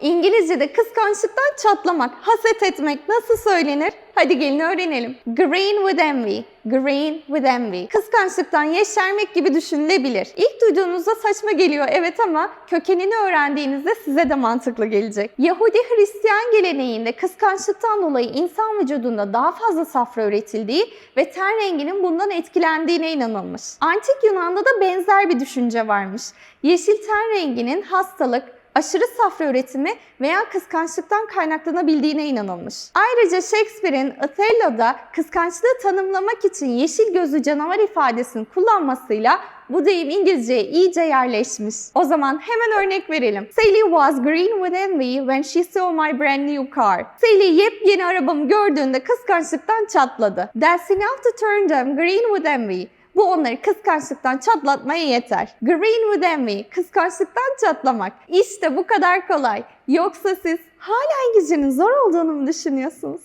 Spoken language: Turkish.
İngilizce'de kıskançlıktan çatlamak, haset etmek nasıl söylenir? Hadi gelin öğrenelim. Green with envy. Green with envy. Kıskançlıktan yeşermek gibi düşünülebilir. İlk duyduğunuzda saçma geliyor evet ama kökenini öğrendiğinizde size de mantıklı gelecek. Yahudi Hristiyan geleneğinde kıskançlıktan dolayı insan vücudunda daha fazla safra üretildiği ve ten renginin bundan etkilendiğine inanılmış. Antik Yunan'da da benzer bir düşünce varmış. Yeşil ten renginin hastalık, aşırı safra üretimi veya kıskançlıktan kaynaklanabildiğine inanılmış. Ayrıca Shakespeare'in Othello'da kıskançlığı tanımlamak için yeşil gözlü canavar ifadesini kullanmasıyla bu deyim İngilizceye iyice yerleşmiş. O zaman hemen örnek verelim. Sally was green with envy when she saw my brand new car. Sally yepyeni arabamı gördüğünde kıskançlıktan çatladı. That's enough to turn them green with envy. Bu onları kıskançlıktan çatlatmaya yeter. Green with envy, kıskançlıktan çatlamak. İşte bu kadar kolay. Yoksa siz hala İngilizcenin zor olduğunu mu düşünüyorsunuz?